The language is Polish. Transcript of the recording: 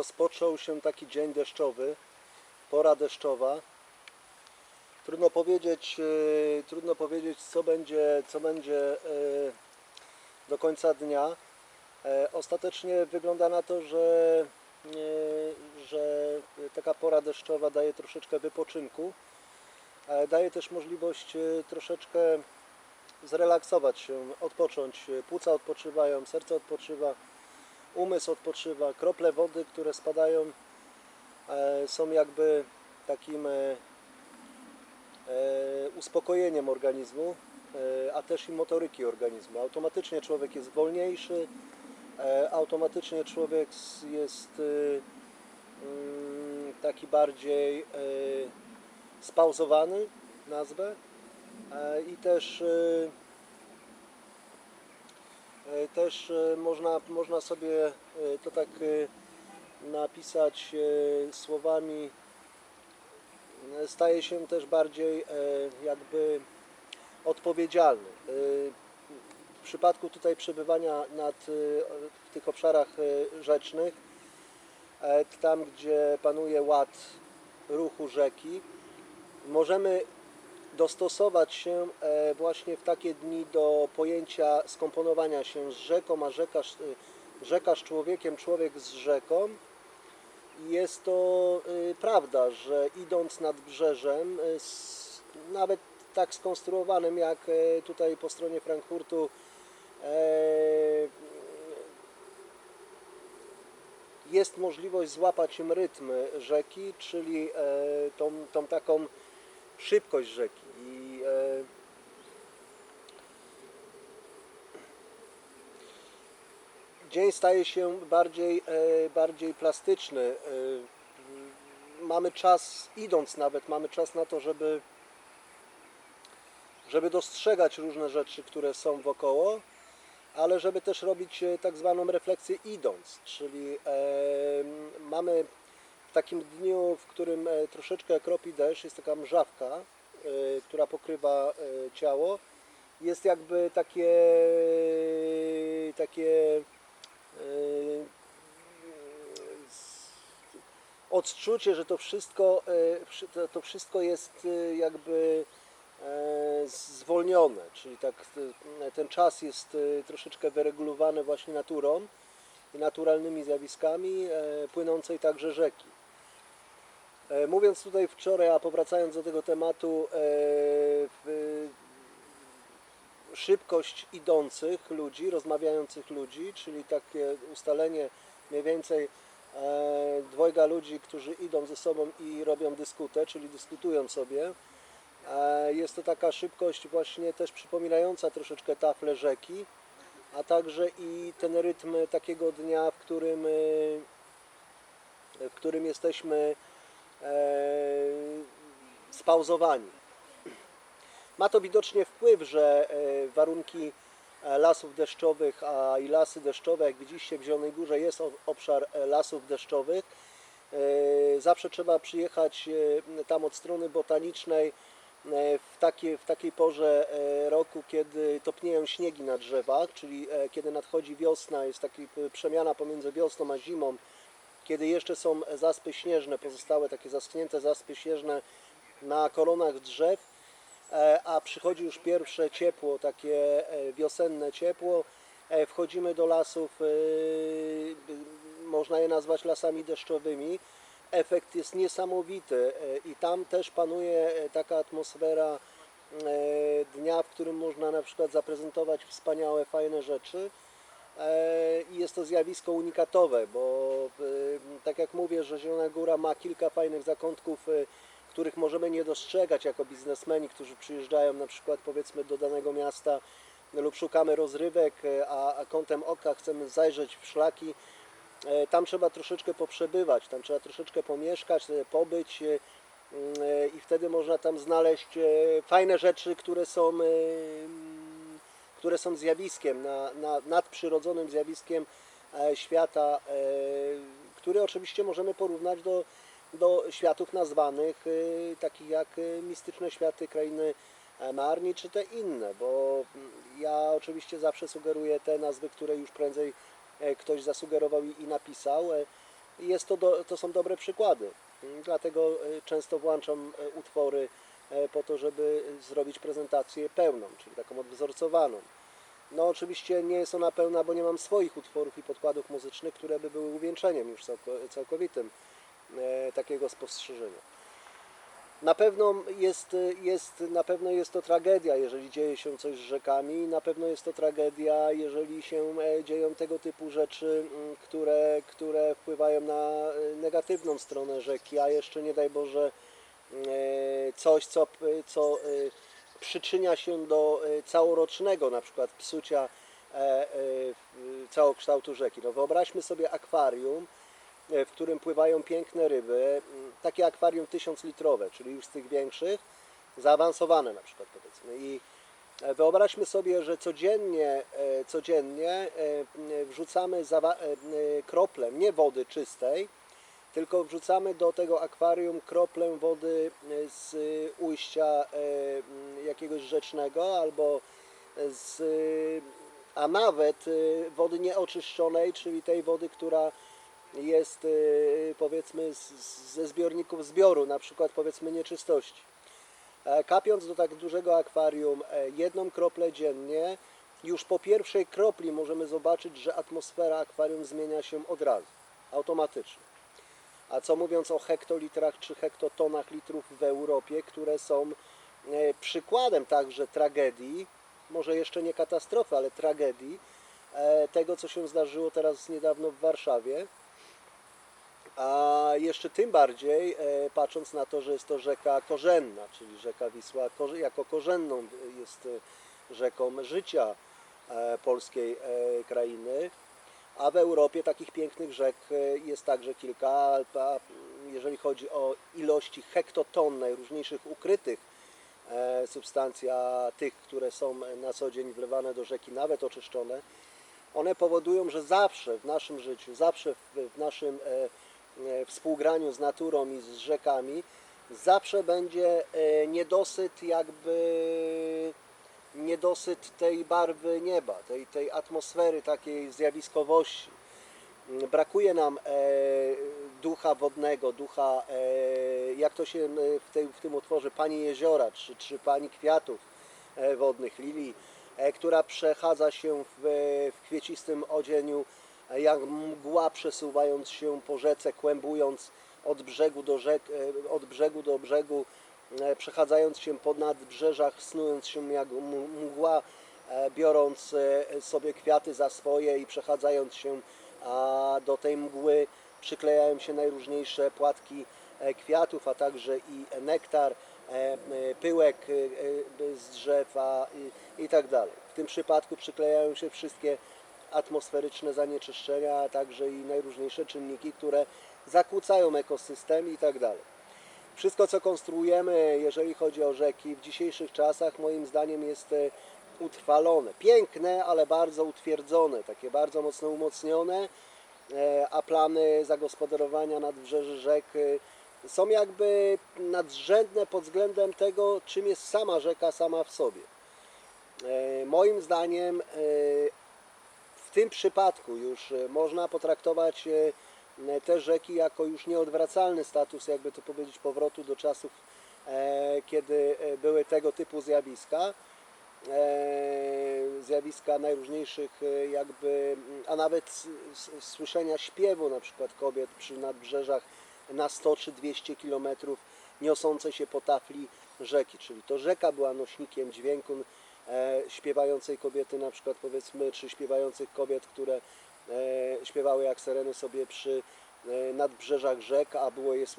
rozpoczął się taki dzień deszczowy, pora deszczowa. Trudno powiedzieć, e, trudno powiedzieć co będzie, co będzie e, do końca dnia. E, Ostatecznie wygląda na to, że, e, że taka pora deszczowa daje troszeczkę wypoczynku. ale Daje też możliwość e, troszeczkę zrelaksować się, odpocząć. Płuca odpoczywają, serce odpoczywa, umysł odpoczywa. Krople wody, które spadają, e, są jakby takim e, e, uspokojeniem organizmu, a też i motoryki organizmu. Automatycznie człowiek jest wolniejszy, automatycznie człowiek jest mm, taki bardziej spauzowany, nazwę, i też też e, można, można sobie e, to tak e, napisać e, słowami e, staje się też bardziej e, jakby odpowiedzialny. E, W przypadku tutaj przebywania nad, e, w tych obszarach e, rzecznych, e, tam gdzie panuje ład ruchu rzeki, możemy dostosować się e, właśnie w takie dni do pojęcia skomponowania się z rzeką, a rzekarz, e, rzekarz człowiekiem, człowiek z rzeką. Jest to e, prawda, że idąc nad brzeżem, nawet tak skonstruowanym jak tutaj po stronie Frankfurtu, jest możliwość złapać rytm rzeki, czyli tą, tą taką szybkość rzeki. I, e, dzień staje się bardziej, e, bardziej plastyczny. E, mamy czas, idąc nawet, mamy czas na to, żeby, żeby dostrzegać różne rzeczy, które są wokoło, ale żeby też robić e, tak zwaną refleksję idąc, czyli e, mamy w takim dniu, w którym e, troszeczkę kropi deszcz, jest taka mrzawka, e, która pokrywa e, ciało. Jest jakby takie, takie odczucie, że to wszystko, wszy- to- wszystko jest jakby zwolnione, czyli tak ten czas jest troszeczkę wyregulowany właśnie naturą i naturalnymi zjawiskami płynącej także rzeki. E, Mówiąc tutaj wczoraj, a powracając do tego tematu, e, szybkość idących ludzi, rozmawiających ludzi, czyli takie ustalenie mniej więcej e, dwojga ludzi, którzy idą ze sobą i robią dyskutę, czyli dyskutują sobie. Jest to taka szybkość właśnie też przypominająca troszeczkę tafle rzeki, a także i ten rytm takiego dnia, w którym, w którym jesteśmy spauzowani. Ma to widocznie wpływ, że e, warunki e, lasów deszczowych, a i lasy deszczowe, jak widzicie w Zielonej Górze jest obszar e, lasów deszczowych. E, Zawsze trzeba przyjechać e, tam od strony botanicznej e, w, w takiej porze e, roku, kiedy topnieją śniegi na drzewach, czyli e, kiedy nadchodzi wiosna, jest taka przemiana pomiędzy wiosną a zimą, kiedy jeszcze są zaspy śnieżne, pozostałe takie zaschnięte zaspy śnieżne na koronach drzew, e, a przychodzi już pierwsze ciepło, takie e, wiosenne ciepło, e, wchodzimy do lasów, można je nazwać lasami deszczowymi. Efekt jest niesamowity i tam też panuje taka atmosfera dnia, w którym można na przykład zaprezentować wspaniałe, fajne rzeczy. E, i jest to zjawisko unikatowe, bo e, tak jak mówię, że Zielona Góra ma kilka fajnych zakątków, e, których możemy nie dostrzegać jako biznesmeni, którzy przyjeżdżają na przykład powiedzmy do danego miasta lub szukamy rozrywek, a, a kątem oka chcemy zajrzeć w szlaki. Tam trzeba troszeczkę poprzebywać, tam trzeba troszeczkę pomieszkać, pobyć mm, i wtedy można tam znaleźć fajne rzeczy, które są które są zjawiskiem, na, na, nadprzyrodzonym zjawiskiem e, świata, e, który oczywiście możemy porównać do, do światów nazwanych, e, takich jak mistyczne światy krainy Marni, czy te inne, bo mm, ja oczywiście zawsze sugeruję te nazwy, które już prędzej ktoś zasugerował i, napisał. Jest to, do, to są dobre przykłady. Dlatego często włączam utwory po to, żeby zrobić prezentację pełną, czyli taką odwzorcowaną. No oczywiście nie jest ona pełna, bo nie mam swoich utworów i podkładów muzycznych, które by były uwieńczeniem już całko- całkowitym e, takiego spostrzeżenia. Na pewno jest, jest, na pewno jest to tragedia, jeżeli dzieje się coś z rzekami. Na pewno jest to tragedia, jeżeli się e, dzieją tego typu rzeczy, m, które, które wpływają na e, negatywną stronę rzeki, a jeszcze nie daj Boże e, coś, co, p- co e, przyczynia się do e, całorocznego na przykład psucia e, e, całokształtu rzeki. No wyobraźmy sobie akwarium, e, w którym pływają piękne ryby, takie akwarium 1000 litrowe, czyli już z tych większych, zaawansowane na przykład powiedzmy. I e, wyobraźmy sobie, że codziennie, e, codziennie e, wrzucamy e, kroplę, nie wody czystej, tylko wrzucamy do tego akwarium kroplę wody e, z ujścia e, jakiegoś rzecznego albo z, a nawet e, wody nieoczyszczonej, czyli tej wody, która jest powiedzmy ze zbiorników zbioru, na przykład powiedzmy nieczystości. Kapiąc do tak dużego akwarium jedną kroplę dziennie, już po pierwszej kropli możemy zobaczyć, że atmosfera akwarium zmienia się od razu, automatycznie. A co mówiąc o hektolitrach czy hektotonach litrów w Europie, które są e, przykładem także tragedii, może jeszcze nie katastrofy, ale tragedii, e, tego co się zdarzyło teraz niedawno w Warszawie. A jeszcze tym bardziej e, patrząc na to, że jest to rzeka korzenna, czyli rzeka Wisła jako korzenną jest rzeką życia polskiej krainy. A w Europie takich pięknych rzek e, jest także kilka. Jeżeli chodzi o ilości hektoton najróżniejszych ukrytych e, substancji, a tych, które są na co dzień wlewane do rzeki, nawet oczyszczone, one powodują, że zawsze w naszym życiu, zawsze w, naszym e, współgraniu z naturą i z rzekami, zawsze będzie niedosyt jakby niedosyt tej barwy nieba, tej, tej atmosfery takiej zjawiskowości. Brakuje nam e, ducha wodnego, ducha, e, jak to się e, w, tej, w tym utworze Pani Jeziora, czy, czy Pani Kwiatów e, Wodnych, Lilii, e, która przechadza się w, w kwiecistym odzieniu, e, jak mgła przesuwając się po rzece, kłębując od brzegu do, rzek, e, od brzegu, do brzegu, e, przechadzając się po nadbrzeżach, snując się jak mgła, e, biorąc e, sobie kwiaty za swoje i przechadzając się do tej mgły przyklejają się najróżniejsze płatki e, kwiatów, a także i nektar, e, e, pyłek e, e, z drzew a, i, i tak dalej. W tym przypadku przyklejają się wszystkie atmosferyczne zanieczyszczenia, a także i najróżniejsze czynniki, które zakłócają ekosystem i tak dalej. Wszystko, co konstruujemy, jeżeli chodzi o rzeki, w dzisiejszych czasach, moim zdaniem, jest e, utrwalone. Piękne, ale bardzo utwierdzone, takie bardzo mocno umocnione, e, a plany zagospodarowania nadbrzeży rzek e, są jakby nadrzędne pod względem tego, czym jest sama rzeka sama w sobie. Moim zdaniem w tym przypadku już można potraktować te rzeki jako już nieodwracalny status, jakby to powiedzieć, powrotu do czasów, e, kiedy e, były tego typu zjawiska. E, Zjawiska najróżniejszych, e, jakby, a nawet słyszenia śpiewu na przykład kobiet przy nadbrzeżach na 100 czy 200 kilometrów niosące się po tafli rzeki, czyli to rzeka była nośnikiem dźwięku e, śpiewającej kobiety na przykład powiedzmy, czy śpiewających kobiet, które e, śpiewały jak sereny sobie przy e, nadbrzeżach rzek, a było je